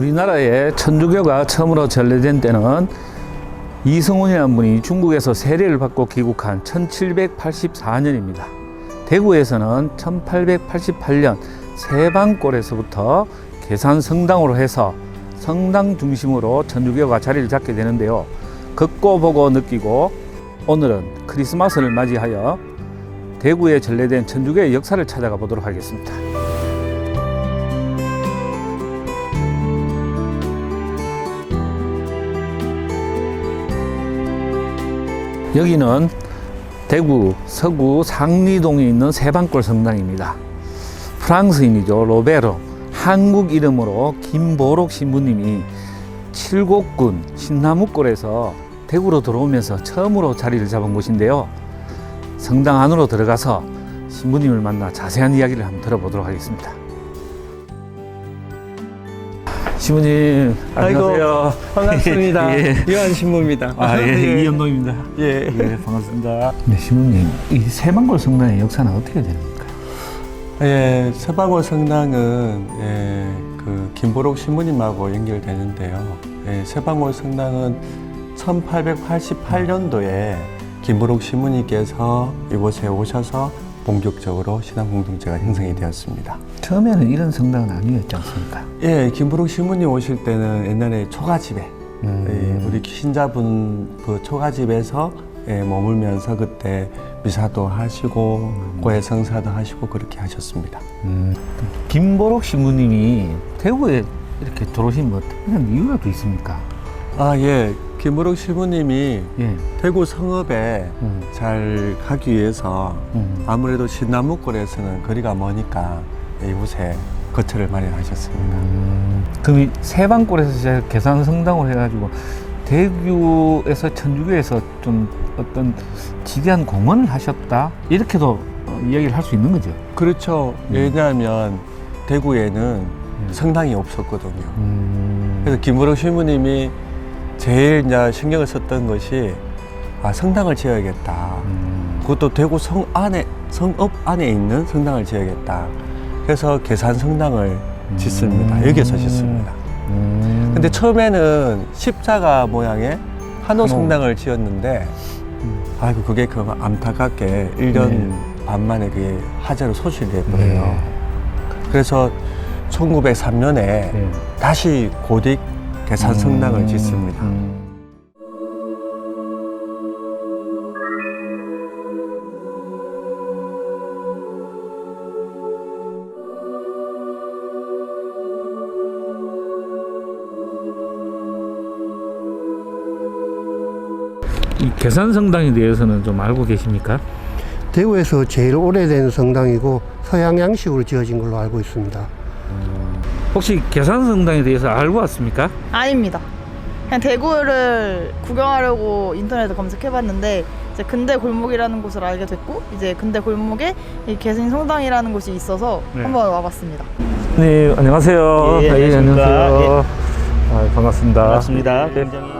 우리나라에 천주교가 처음으로 전래된 때는 이승훈이라는 분이 중국에서 세례를 받고 귀국한 1784년입니다. 대구에서는 1888년 세방골에서부터 계산 성당으로 해서 성당 중심으로 천주교가 자리를 잡게 되는데요. 걷고 보고 느끼고 오늘은 크리스마스를 맞이하여 대구에 전래된 천주교의 역사를 찾아가 보도록 하겠습니다. 여기는 대구 서구 상리동에 있는 세방골 성당입니다. 프랑스인이죠. 로베로. 한국 이름으로 김보록 신부님이 칠곡군 신나무골에서 대구로 들어오면서 처음으로 자리를 잡은 곳인데요. 성당 안으로 들어가서 신부님을 만나 자세한 이야기를 한번 들어보도록 하겠습니다. 신부님, 안녕하세요. 반갑습니다. 예. 유한 신부입니다. 아, 예, 이현동입니다. 예. 예, 반갑습니다. 네, 신부님, 이 세방골 성당의 역사는 어떻게 됩니까? 예, 서방호 성당은 예, 그 김보록 신부님하고 연결되는데요. 예, 서방호 성당은 1888년도에 김보록 신부님께서 이곳에 오셔서 본격적으로 신앙 공동체가 형성이 되었습니다. 처음에는 이런 성당은 아니었지 않습니까? 예, 김보록 신부님 오실 때는 옛날에 초가집에 음. 예, 우리 신자분 그 초가집에서 예, 머물면서 그때 미사도 하시고 고해 성사도 하시고 그렇게 하셨습니다. 음. 김보록 신부님이 대구에 이렇게 들어오신 뭐 특별한 이유가 또 있습니까? 아 예, 김보록 신부님이 예. 대구 성읍에 음. 잘 가기 위해서 음. 아무래도 신나무골에서는 거리가 머니까 이곳에 거처를 마련하셨습니다. 음. 그럼 이 세방골에서 계산 성당으로 해가지고 대구에서 천주교에서 좀 어떤 지대한 공헌을 하셨다 이렇게도 어, 이야기를 할 수 있는 거죠. 그렇죠. 음. 왜냐하면 대구에는 성당이 없었거든요. 음. 그래서 김보록 신부님이 제일 이제 신경을 썼던 것이 아, 성당을 지어야겠다. 음. 그것도 대구 성 안에 성읍 안에 있는 성당을 지어야겠다. 그래서 계산 성당을 짓습니다. 음. 여기에서 짓습니다. 음. 근데 처음에는 십자가 모양의 한옥. 성당을 지었는데 아이고 그게 그 안타깝게 1년 네. 반 만에 그게 화재로 소실이 됐거든요. 네. 그래서 1903년에 네. 다시 고딕 계산 성당을 음. 짓습니다. 음. 이 계산 성당에 대해서는 좀 알고 계십니까? 대구에서 제일 오래된 성당이고 서양 양식으로 지어진 걸로 알고 있습니다. 혹시 계산 성당에 대해서 알고 왔습니까? 아닙니다. 그냥 대구를 구경하려고 인터넷에 검색해봤는데 이제 근대 골목이라는 곳을 알게 됐고 이제 근대 골목에 이 개신 성당이라는 곳이 있어서 네. 한번 와봤습니다. 네, 안녕하세요. 예, 안녕하십니까. 안녕하세요. 아, 반갑습니다. 반갑습니다. 네. 굉장히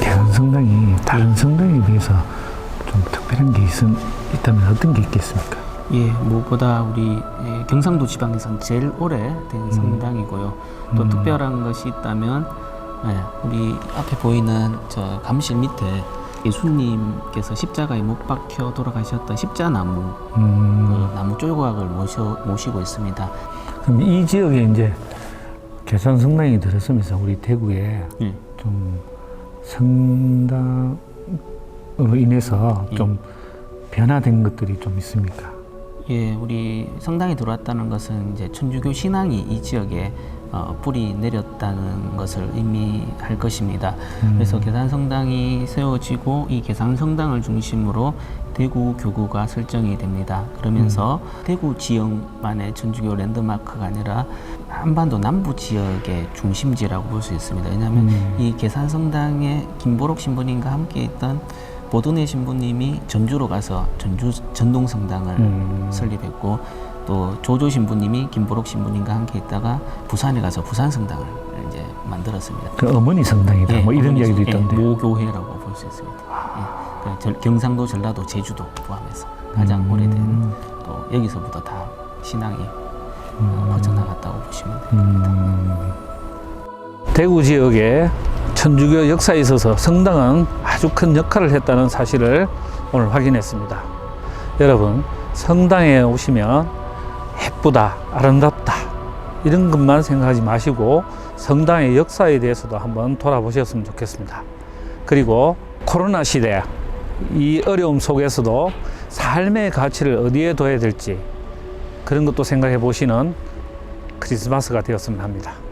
계산 성당이 다른 성당에 비해서 좀 특별한 게 있, 있다면 어떤 게 있겠습니까? 예, 무엇보다 우리 예, 경상도 지방에선 제일 오래된 성당이고요. 또 음. 특별한 것이 있다면 예, 우리 앞에 보이는 저 감실 밑에 예수님께서 십자가에 못 박혀 돌아가셨던 십자나무 음, 그 나무 조각을 모셔, 모시고 있습니다. 그럼 이 지역에 이제 계산 성당이 들어서면서 우리 대구에 예. 좀 성당으로 인해서 예. 좀 변화된 것들이 좀 있습니까? 예, 우리 성당에 들어왔다는 것은 이제 천주교 신앙이 이 지역에 어, 뿌리 내렸다는 것을 의미할 것입니다. 음. 그래서 계산 성당이 세워지고 이 계산 성당을 중심으로 대구 교구가 설정이 됩니다. 그러면서 대구 지역만의 천주교 랜드마크가 아니라 한반도 남부 지역의 중심지라고 볼 수 있습니다. 왜냐하면 음. 이 계산 성당에 김보록 신부님과 함께 있던 보드네 신부님이 전주로 가서 전주 전동 성당을 음. 설립했고 또 조조 신부님이 김보록 신부님과 함께 있다가 부산에 가서 부산 성당을 이제 만들었습니다. 그 어머니 성당이다. 뭐 이런 어머니 이야기도 성- 예, 있던데. 모교회라고 볼 수 있습니다. 예. 그 전- 경상도, 전라도, 제주도 포함해서 가장 음. 오래된 또 여기서부터 다 신앙이 어, 퍼져나갔다고 보시면 됩니다. 음. 대구 지역의 천주교 역사에 있어서 성당은 아주 큰 역할을 했다는 사실을 오늘 확인했습니다. 여러분, 성당에 오시면 예쁘다, 아름답다, 이런 것만 생각하지 마시고 성당의 역사에 대해서도 한번 돌아보셨으면 좋겠습니다. 그리고 코로나 시대, 이 어려움 속에서도 삶의 가치를 어디에 둬야 될지 그런 것도 생각해 보시는 크리스마스가 되었으면 합니다.